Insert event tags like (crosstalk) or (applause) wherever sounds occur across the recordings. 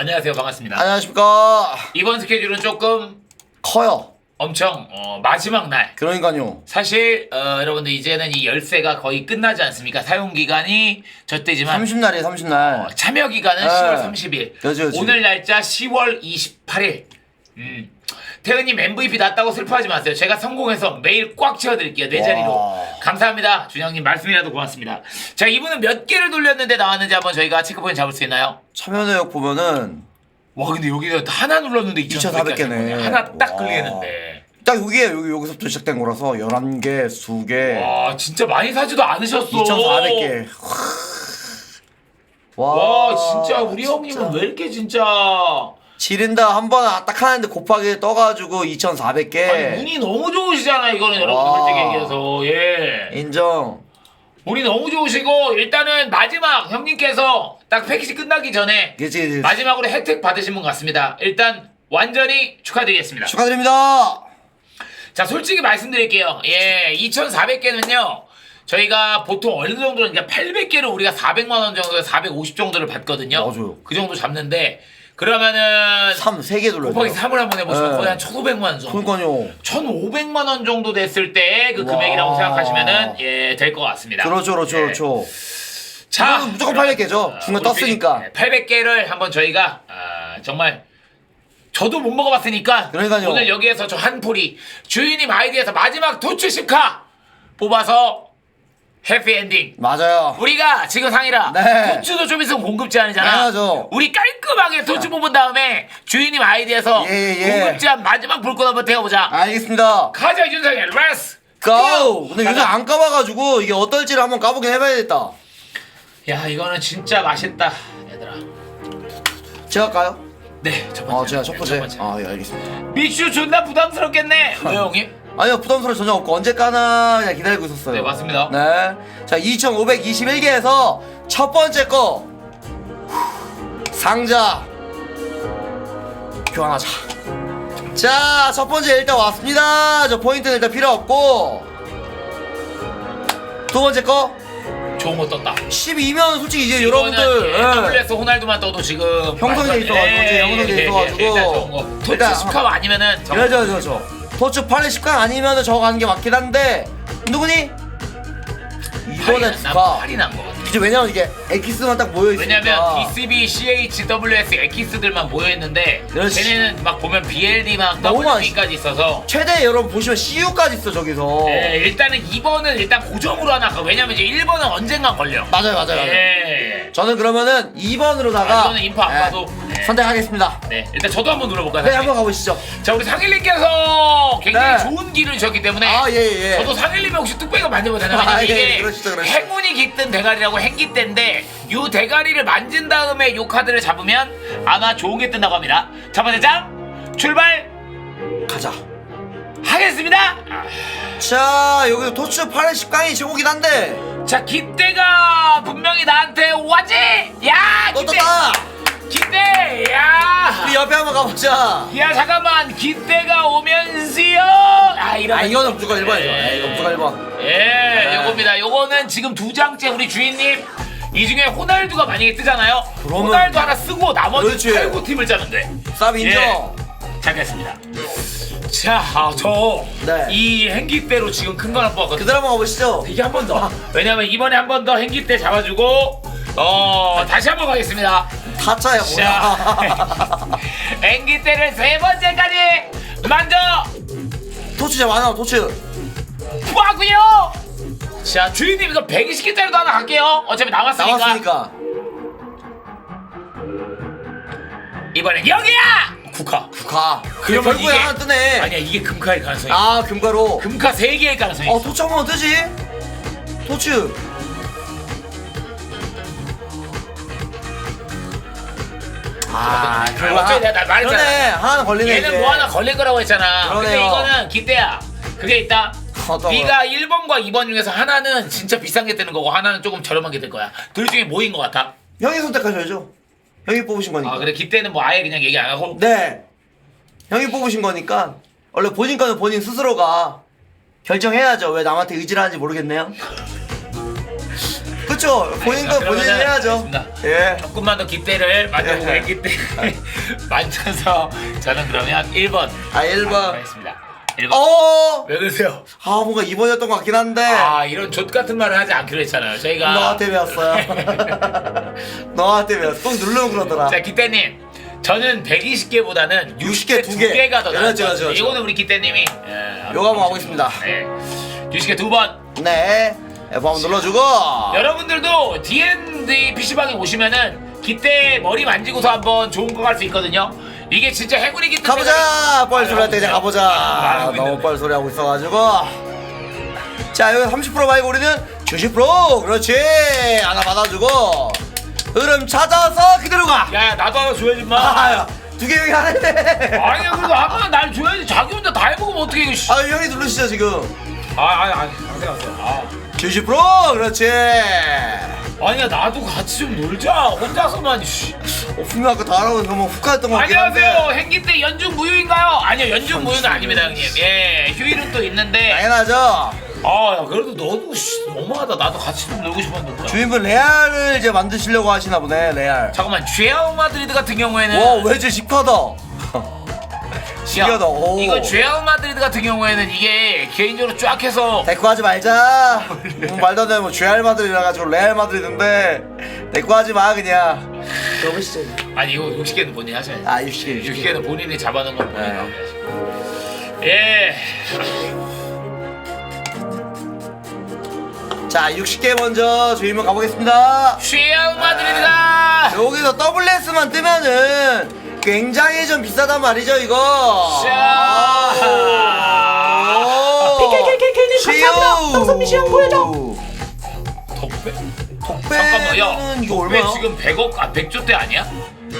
안녕하세요. 반갑습니다. 안녕하십니까. 이번 스케줄은 조금 커요. 엄청 어, 마지막 날. 그러니까요. 사실 어, 여러분들 이제는 이 열쇠가 거의 끝나지 않습니까? 사용 기간이 저 때지만 30날이에요, 30날. 참여 기간은 네. 10월 30일. 그렇지, 그렇지. 오늘 날짜 10월 28일. 음. 태은님 MVP 났다고 슬퍼하지 마세요. 제가 성공해서 매일 꽉 채워드릴게요. 네 자리로. 와. 감사합니다. 준영님 말씀이라도 고맙습니다. 자 이분은 몇 개를 돌렸는데 나왔는지 한번 저희가 체크포인트 잡을 수 있나요? 참여내역 보면은 와 근데 여기가 하나 눌렀는데 2,400 개네. 하나 딱 와. 걸리겠는데. 딱 여기에 여기 여기서부터 시작된 거라서 11개, 2개, 와 진짜 많이 사지도 않으셨어. 2,400개. 와 진짜 우리. 형님은 왜 이렇게 진짜 지린다 한 번 딱 하는데 곱하기 떠가지고 2,400개. 아니 운이 너무 좋으시잖아 이거는 여러분 와. 솔직히 얘기해서 예 인정. 운이 너무 좋으시고 일단은 마지막 형님께서 딱 패키지 끝나기 전에 그치, 그치. 마지막으로 혜택 받으신 분 같습니다 일단 완전히 축하드리겠습니다 축하드립니다. 자 솔직히 말씀드릴게요 예 2,400개는요 저희가 보통 어느 정도는 그러니까 800개를 우리가 400만 원 정도 450 정도를 받거든요 맞아요. 그 정도 잡는데 그러면은 3, 3개 돌려요. 곱하기 3을 한번 해보시면 네. 거의 한 1,500만 원 정도 그러니까요. 1,500만 원 정도 됐을 때 그 와. 금액이라고 생각하시면은 예 될 것 같습니다 그렇죠, 그렇죠, 예. 그렇죠. 자 이거는 무조건 800개죠. 중간 떴으니까. 800개를 한번 저희가 아, 정말 저도 못 먹어봤으니까 그러니까요. 오늘 여기에서 저 한풀이 주인님 아이디에서 마지막 도출 10카 뽑아서 해피엔딩 맞아요. 우리가 지금 상이라 네. 도추도 좀 있으면 공급 제한이잖아 당연하죠. 우리 깔끔하게 도추 뽑은 다음에 주인님 아이디에서 예, 예. 공급 제 한 마지막 불꽃 한번 태워보자 알겠습니다. 가자 윤상이 레스 고! 근데 요새. 안 까봐가지고 이게 어떨지를 한번 까보긴 해봐야겠다. 야 이거는 진짜 맛있다 얘들아 제가 까요? 네 첫 번째 아, 제가 첫 번째. 번째. 아, 예, 알겠습니다. 미슈 존나 부담스럽겠네 (laughs) 왜요 형님? 아니요, 부담스러워 전혀 없고 언제 까나 그냥 기다리고 있었어요. 네, 맞습니다. 네. 자, 2521개에서 첫 번째 거. 상자. 교환하자. 자, 첫 번째 일단 왔습니다. 저 포인트는 일단 필요 없고. 두 번째 거. 좋은 거 떴다 12면 솔직히 이제 여러분들. 예, 예. WS 호날두만 떠도 지금 형성돼 있어가지고, 예, 이제 형성돼 예, 예, 있어가지고. 일단 좋은 거 일단 10컵 아니면은 정- 그렇죠, 그렇죠. 8의 10강 아니면 저거 가는 게 맞긴 한데 누구니? 이번에 난- 난 누가? 팔이 난거 같아 그치 왜냐면 이게 엑기스만 딱 모여 있으니까. 왜냐면 DCB, CHWS 엑기스들만 모여있는데 그렇지. 걔네는 막 보면 BLD 막 너무 WB까지 있어서 최대 여러분 보시면 CU까지 있어 저기서. 예, 일단은 2번은 일단 고정으로 하나 가 왜냐면 이제 1번은 언젠간 걸려 맞아요, 맞아요, 맞아요. 예. 저는 그러면은 2번으로다가 아, 이거는 인포 안 봐도. 네. 선택하겠습니다. 네 일단 저도 한번 눌러볼까요? 네? 한번 가보시죠. 자 우리 상일님께서 굉장히 네. 좋은 길을 주셨기 때문에 아, 예, 예. 저도 상일님이 혹시 뚝배기가 만져봐도 되나요? 아, 예, 이게 그러시죠, 그러시죠. 행운이 깃든 대가리라고 행기대인데 요 대가리를 만진 다음에 요 카드를 잡으면 아마 좋은 게 뜬다고 합니다 첫 번째 장 출발 가자. 하겠습니다 자, 여기 토츠 8의 10강이 최고긴 한데. 자 기대가 분명히 나한테 오지 야 또 기대 떴다! 기대 야 우리 옆에 한번 가보자. 야 잠깐만 기대가 오면서요 아 이런 아, 이거는 무조건 1번이죠. 예, 이거 무조건 1번. 예, 네. 요겁니다. 요거는 지금 두 장째 우리 주인님 이 중에 호날두가 만약에 뜨잖아요. 그러면- 호날두 하나 쓰고 나머지 그렇지. 팔고 팀을 짜는데. 쌉 인정. 예. 잘 됐습니다. 자, 아, 저 네. 이 행기대로 지금 큰 거 하나 뽑았거든요. 그대로 한번 가보시죠. 이게 한 번 더. 왜냐면 이번에 한 번 더 행기대 잡아주고 어 다시 한 번 가겠습니다. 타짜야 자, (laughs) 뭐야. 행기대를 세 번째까지 만져 토츠 제가 많아 토츠. 구하고요. 자, 주인님 이거 120개짜리도 하나 갈게요. 어차피 남았으니까. 나왔으니까. 이번엔 여기야! 국화. 가. 그러면 결국에 이게- 하나 뜨네. 아니야 이게 금카일 가능성이. 아 금가로. 금카 3개일 가능성이. 어 있어. 토츠 한번 뜨지? 토츠. 아, 결국 어차피 내가 말했잖아. 그러네. 하나 걸리네. 얘는 이제. 뭐 하나 걸릴 거라고 했잖아. 근데 그러네요. 이거는 기대야. 그게 있다. 어떤 네가 1번과 2번 중에서 하나는 진짜 비싼 게 뜨는 거고 하나는 조금 저렴한 게뜰 거야. 둘 중에 뭐인 것 같아? 형이 선택하셔야죠. 형이 뽑으신 거니까. 아 그래 기대는 뭐 아예 그냥 얘기 안 하고. 네. 형이 뽑으신 거니까 원래 본인 거는 본인 스스로가 결정해야죠. 왜 남한테 의지를 하는지 모르겠네요. (laughs) 그쵸 본인 거 자, 본인이 그러면은 해야죠 알겠습니다. 예 조금만 더 기대를 만져보고 예. 있기 때문에 (laughs) 만져서 저는 그러면 1번 아 1번 하겠습니다 1번 어! 왜 그러세요? 아 뭔가 2번이었던 것 같긴 한데. 아 이런 족 같은 말을 하지 않기로 했잖아요 저희가. 너한테 배웠어요. (laughs) 너한테 배웠어. 꼭 누르면 그러더라. 자 기태님. 저는 120개보다는 60개 60개 두두 개. 개가 더 나은 그렇죠, 것 그렇죠, 같아요. 그렇죠. 이거는 우리 기태님이. 예, 요거 한번 가보겠습니다. 네. 60개 두번. 네. F 한번 눌러주고. 여러분들도 D&D PC방에 오시면은 기태 머리 만지고서 한번 좋은 거 갈 수 있거든요 이게 진짜 해군이기 때문에 가보자! 뻘소리 할 때 이제 아, 가보자. 너무. 뻘소리 하고 있어가지고. 자 여기 30% 말고 우리는 70% 그렇지! 하나 받아주고. 흐름 찾아서 그대로 가! 야야 나도 하나 줘야지 마. 아야 두개 여기 하네. 아니야 그래도 한번 날 줘야지. 자기 혼자 다 해먹으면 어떻게 이거 씨. 아 형이 누르시죠 지금. 아 아니 아니 하세요. 하세요 아. 70% 그렇지 아니야 나도 같이 좀 놀자. 혼자서만 씨. 어, 분명 아까 다라고 너무 훅가했던 것 같긴 안녕하세요. 행기 때 연중 무휴인가요? 아니요 연중 무휴는 아닙니다 형님. 예 휴일은 또 있는데. 당연하죠. 아야 그래도 너도 씨, 너무하다. 나도 같이 좀 놀고 싶었는데 뭐야 주인분 레알을 이제 만드시려고 하시나 보네 레알. 잠깐만 죄아우 마드리드 같은 경우에는 와 외질 집하다 신기하다, 오. 이거 죄아우 마드리드 같은 경우에는 이게 개인적으로 쫙 해서 대꾸하지 말자. 음, (laughs) 말도 안 되는 뭐 레알 마드리드라 가지고 레알 마드리드인데 대꾸하지 마 그냥. 너무 시죠. 아니 이거 60개는 본인이 하셔야지. 아 60개 60개는 본인이 잡아놓은 건 본인이 네. 하셔야지. 예. 자 60개 먼저 주인분 가보겠습니다. 죄아우 마드리드가 여기서 WS만 뜨면은 굉장히 좀 비싸단 말이죠 이거 자. PKKK님 감사합니다 방송 미션 보여줘 덕배? 덕배는 잠깐만 야 이거 덕배 얼마야? 지금 100억 아 100조 대 아니야?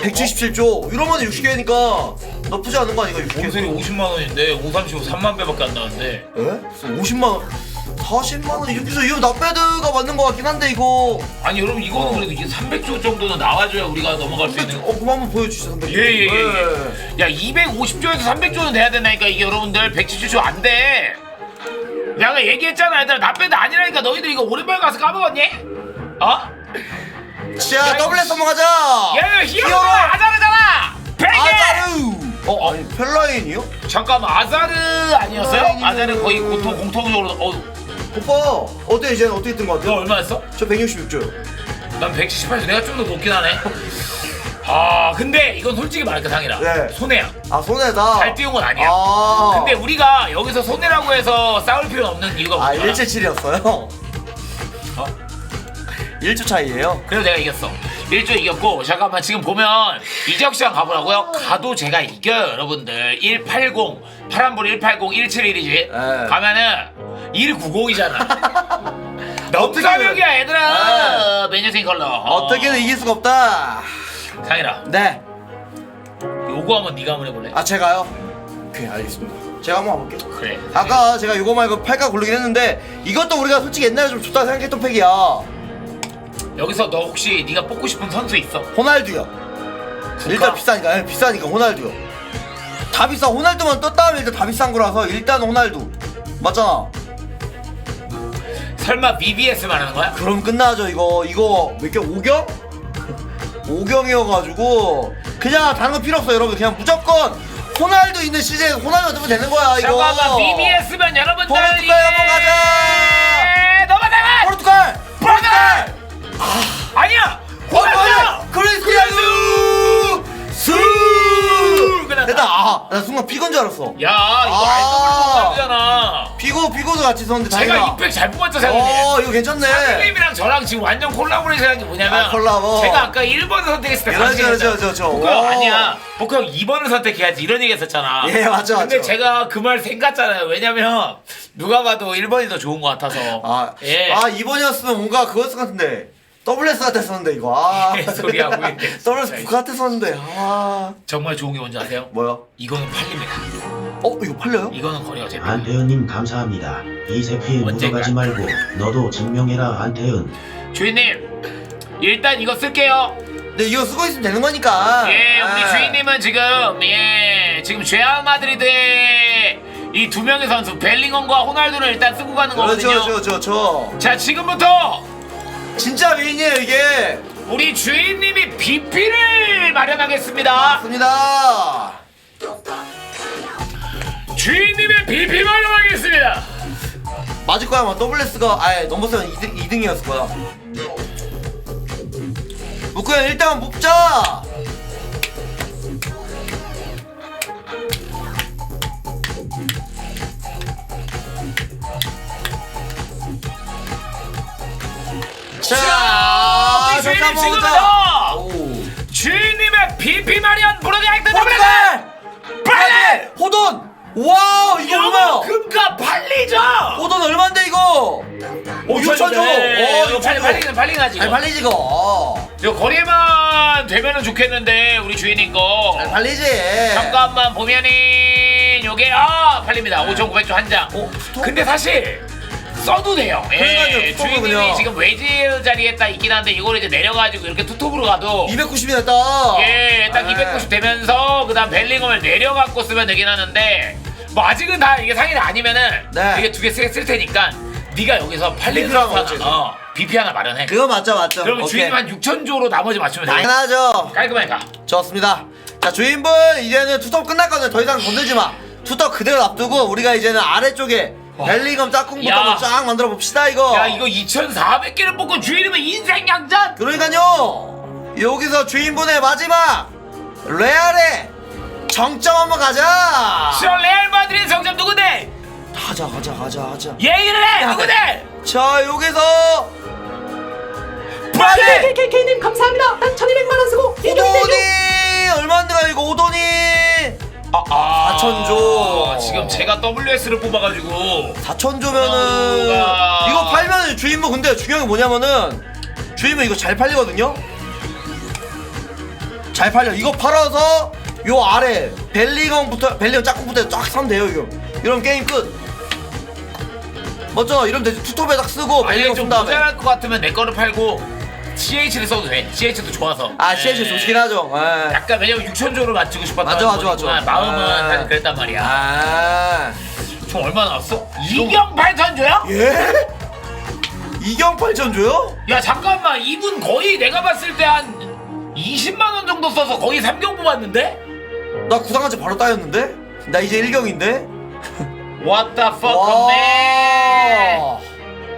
177조 이러면 60개니까 나쁘지 않은 거 아닌가 60개 공세리 50만 원인데 5, 35, 3만 배밖에 안 나왔는데 에? 50만 원 40만 원 여기서 이거 나배드가 맞는 거 같긴 한데 이거. 아니 여러분 이거는 그래도 이게 300조 정도는 나와줘야 우리가 넘어갈 수 있는 어 그럼 한번 보여주시죠 선배님 예예예 네. 야 250조에서 300조는 돼야 된다니까 이게 여러분들. 177조 안돼. 내가 얘기했잖아 얘들아. 나 빼도 아니라니까. 너희들 이거 오랜만에 가서 까먹었니? 어? 자 WS 한번 가자. 야 히어로가 아자르잖아. 100개! 아자르. 어 아니 펠라인이요? 잠깐만 아자르 아니었어요? 아자르 거의 공통, 공통적으로 어, 오빠 어때? 이제 어떻게 뜬 거 너 같아요? 얼마였어? 저 166조요 난 178조. 내가 좀 더 높긴 하네. 아 근데 이건 솔직히 말할까 상이라 네. 손해야. 아 손해다? 잘 띄운 건 아니야. 아. 근데 우리가 여기서 손해라고 해서 싸울 필요는 없는 이유가 아 뭐야? 177이었어요? 어? (laughs) 1조 차이에요? 그래서 내가 이겼어. 1조 이겼고 잠깐만 지금 보면 이적 시장 가보라고요? 가도 제가 이겨요 여러분들. 180 파란불 180 171이지. 네. 가면은 190이잖아. 어떻게든- 넘사벽이야 얘들아. 매니저생 컬러. 어떻게든 이길 수가 없다. 상이라 네. 요거 한번 네가 한번 해볼래? 아 제가요? 오케이 알겠습니다. 제가 한번 가볼게요. 그래. 아까 제가 요거 말고 팔까 고르긴 했는데 이것도 우리가 솔직히 옛날에 좀 좋다 생각했던 팩이야. 여기서 너 혹시 네가 뽑고 싶은 선수 있어? 호날두요. 일단 비싸니까 예, 비싸니까 호날두요. 다 비싸. 호날두만 떴다 하면 일단 다 비싼 거라서 일단 호날두. 맞잖아 설마 BBS 말하는 거야? 그럼 끝나죠 이거 이거 몇 경? 5경? 5경이어가지고 그냥 다른 거 필요 없어 여러분 그냥 무조건 호날두 있는 시즌에 호날두 넣으면 되는 거야 이거 잠깐만 BBS면 여러분들 포르투갈 이게 한번 가자 넘어가면 포르투갈! 포르투갈 아니야! 호날두 크리스티아누 수! 됐다 아, 나 순간 피곤 줄 알았어 야 이거 아. 피고 피고도 같이 썼는데 제가 자기가 이펙 잘 뽑았죠 사장님 어 이거 괜찮네 사장님이랑 저랑 지금 완전 콜라보레이션 한게 뭐냐면 아, 콜라보. 제가 아까 1번을 선택했을 때 그렇죠, 그렇죠, 그렇죠. 보크 형 오. 아니야 보크 형 2번을 선택해야지 이런 얘기 했었잖아 예, 맞죠, 근데 맞죠. 제가 그 말 생각잖아요 왜냐면 누가 봐도 1번이 더 좋은 것 같아서 아, 예. 아 이번이었으면 뭔가 그거였을 것 같은데 WS 같았었는데 이거 아 (laughs) 개소리 하고 있네. WS 북 같았었는데 아 정말 좋은 게 뭔지 아세요? 뭐야 이거는 팔립니다 어 이거 팔려요? 이거는 거래가 됩니다 안태현님 감사합니다. 이 새끼 언젠가. 묻어가지 말고 너도 증명해라 안태현. 주인님 일단 이거 쓸게요 근데 이거 쓰고 있으면 되는 거니까 예 우리 아. 주인님은 지금 예 지금 죄아 마드리드의 이 두 명의 선수 벨링엄과 호날두를 일단 쓰고 가는 거거든요 그렇죠 그렇죠 자 지금부터 진짜 메인이에요 이게 우리 주인님이 BP를 마련하겠습니다. 맞습니다 주인님의 BP 마련하겠습니다. 맞을 거야 아마 WS가 아예 넘버스가 2등, 2등 이었을 거야 무쿠 형 1등만 뽑자 자, 우리 주인님. 지금부터 오. 주인님의 BP 마련 프로젝트 포르갈! 빨리! 호돈! 와 이거 여보 얼마야? 금가 팔리죠? 호돈 얼마인데 이거? 오 6천 줘. 네, 오 이거 팔리 팔리긴 팔리긴 하지. 잘 이거. 팔리지 이거. 이거 거리만 되면은 좋겠는데 우리 주인님 거. 잘 팔리지. 잠깐만 보면은 요게 아 팔립니다. 5,900조 한 장. 어, 스톱? 근데 사실 써도 돼요. 그러니까요, 예, 스톱은 주인님이 그냥. 지금 외지 자리에 딱 있긴 한데 이걸 이제 내려가지고 이렇게 투톱으로 가도 290이 됐다. 예, 딱 네. 290 되면서 그다음 벨링엄을 내려갖고 쓰면 되긴 하는데 뭐 아직은 다 이게 상인이 아니면은 네. 이게 두 개 쓸 테니까 네가 여기서 팔리는 비피하면 하나, 어쩌지? 어, BP 하나 마련해. 그거 맞죠 맞죠. 그러면 오케이. 주인님 한 6천 조로 나머지 맞추면 돼. 당연하죠. 깔끔하게 가. 좋습니다. 자 주인분 이제는 투톱 끝났거든요. 더 이상 건들지 마. 투톱 그대로 놔두고 우리가 이제는 아래쪽에 벨링엄 짝꿍부터 야. 한번 쫙 만들어 봅시다 이거. 야 이거 2,400개를 뽑고 주인님은 인생 양전. 그러니까요. 여기서 주인분의 마지막 레알의 정점 한번 가자. 저 레알 마드리드 성점 누구네? 가자 가자 가자 가자. 얘기를 해 누구네? 자 여기서 브라질 KKK님 감사합니다. 난 1200만 원 쓰고 오돈이 얼마인데가 이거 오돈이 아, 아 4,000조. 지금 제가 WS를 뽑아가지고 4천조면은 우와. 이거 팔면 주인분 근데 중요한 게 뭐냐면은 주인분 이거 잘 팔리거든요 잘 팔려 이거 팔아서 요 아래 벨링엄부터 벨링엄 짝꿍부터 쫙 사면 돼요 이거 이러면 게임 끝 맞죠 이러면 되지 투톱에 딱 쓰고 만약에 벨링엄 좀쓴 다음에 모자랄 것 같으면 내 거를 팔고 CH를 써도 돼. CH도 좋아서. 아 CS 예. 좋긴 하죠 예. 약간 왜냐면 6천조를 맞추고 싶었던 맞아, 맞아, 맞아. 거니까 마음은 아. 사실 그랬단 말이야. 아 총 얼마 나왔어? 2경 8천조야? 예? 이경 8천조요? 야 잠깐만 이분 거의 내가 봤을 때 한 20만 원 정도 써서 거의 3경 뽑았는데? 나 구상한지 바로 따였는데? 나 이제 1경인데? What the fuck, man?